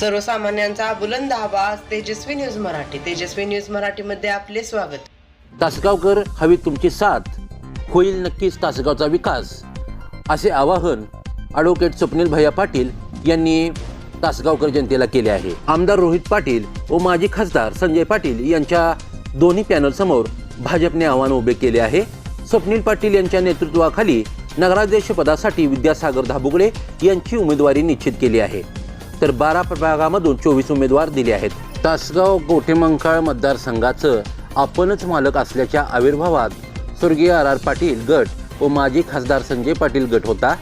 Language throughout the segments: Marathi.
सर्वसामान्यांचा बुलंद आवाज तेजस्वी न्यूज मराठी. तेजस्वी न्यूज मराठीमध्ये आपले स्वागत. तासगावकर हवी तुमची साथ. होईल नक्कीच तासगावचा विकास. असे आवाहन ॲडव्होकेट स्वप्नील भैया पाटील यांनी तासगावकर जनतेला केले आहे. आमदार रोहित पाटील व माजी खासदार संजय पाटील यांच्या दोन्ही पॅनलसमोर भाजपने आव्हान उभे केले आहे. स्वप्नील पाटील यांच्या नेतृत्वाखाली नगराध्यक्ष पदासाठी विद्यासागर धाबुगडे यांची उमेदवारी निश्चित केली आहे. तर बारा प्रभागामधून चोवीस उमेदवार दिले आहेत. तासगाव गोठेमंकाळ मतदारसंघाचं आपणच मालक असल्याच्या आविर्भावात स्वर्गीय आर आर पाटील गट व माजी खासदार संजय पाटील गट होता.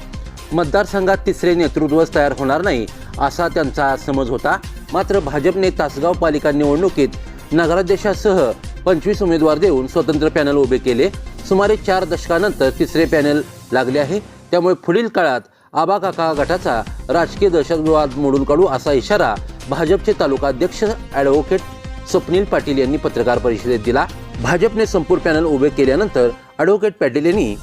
मतदारसंघात तिसरे नेतृत्वच तयार होणार नाही असा त्यांचा समज होता. मात्र भाजपने तासगाव पालिका निवडणुकीत नगराध्यक्षासह पंचवीस उमेदवार देऊन स्वतंत्र पॅनल उभे केले. सुमारे चार दशकानंतर तिसरे पॅनल लागले आहे. त्यामुळे पुढील काळात आबा काका गटाचा राजकीय दहशतवाद मोडून काढू असा इशारा भाजपचे तालुका अध्यक्ष ॲडव्होकेट स्वप्नील पाटील यांनी पत्रकार परिषदेत दिला. भाजपने संपूर्ण पॅनल उभे केल्यानंतर ॲडव्होकेट पाटील यांनी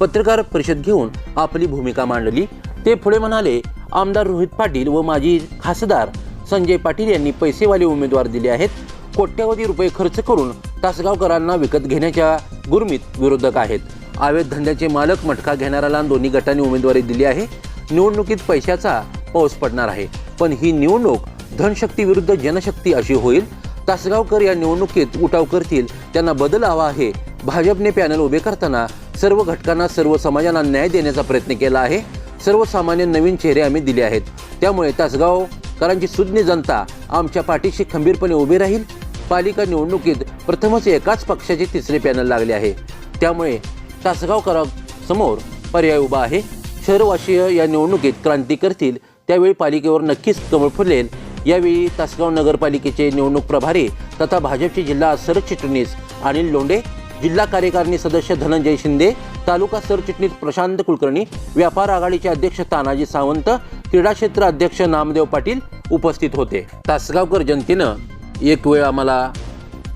पत्रकार परिषद घेऊन आपली भूमिका मांडली. ते पुढे म्हणाले आमदार रोहित पाटील व माजी खासदार संजय पाटील यांनी पैसेवाले उमेदवार दिले आहेत. कोट्यवधी रुपये खर्च करून तासगावकरांना विकत घेण्याच्या गुरमीत विरोधक आहेत. अवैध धंद्याचे मालक मटका घेणाऱ्याला दोन्ही गटांनी उमेदवारी दिली आहे. निवडणुकीत पैशाचा पाऊस पडणार आहे. पण ही निवडणूक धनशक्ती विरुद्ध जनशक्ती अशी होईल? तासगावकर या निवडणुकीत उठाव करतील त्यांना बदल हवा आहे. भाजपने पॅनल उभे करताना सर्व घटकांना सर्व समाजाला न्याय देण्याचा प्रयत्न केला आहे. सर्वसामान्य नवीन चेहरे आम्ही दिले आहेत. त्यामुळे तासगावकरांची सुज्ञ जनता आमच्या पाठीशी खंबीरपणे उभी राहील. पालिका निवडणुकीत प्रथमच एकाच पक्षाचे तिसरे पॅनल लागले आहे. त्यामुळे तासगावकरांसमोर पर्याय उभा आहे. शहरवासीय या निवडणुकीत क्रांती करतील त्यावेळी पालिकेवर नक्कीच कमळ फुलेल. यावेळी तासगाव नगरपालिकेचे निवडणूक प्रभारी तथा भाजपचे जिल्हा सरचिटणीस अनिल लोंढे जिल्हा कार्यकारिणी सदस्य धनंजय शिंदे तालुका सरचिटणीस प्रशांत कुलकर्णी व्यापार आघाडीचे अध्यक्ष तानाजी सावंत क्रीडा क्षेत्र अध्यक्ष नामदेव पाटील उपस्थित होते. तासगावकर जनतेनं एक वेळ आम्हाला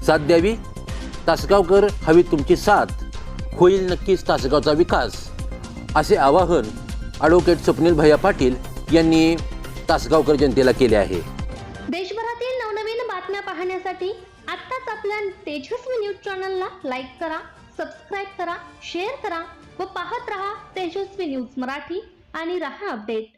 साथ द्यावी. तासगावकर हवी तुमची साथ. होईल नक्कीच तासगावचा विकास असे आवाहन ॲडव्होकेट स्वप्नील भैया पाटील यांनी तासगावकर जनतेला केले आहे. देशभरातील नवनवीन बातम्या पाहण्यासाठी आत्ताच आपल्या तेजस्वी न्यूज चॅनलला लाईक करा सबस्क्राईब करा शेअर करा व पाहत रहा तेजस्वी न्यूज मराठी आणि रहा अपडेट.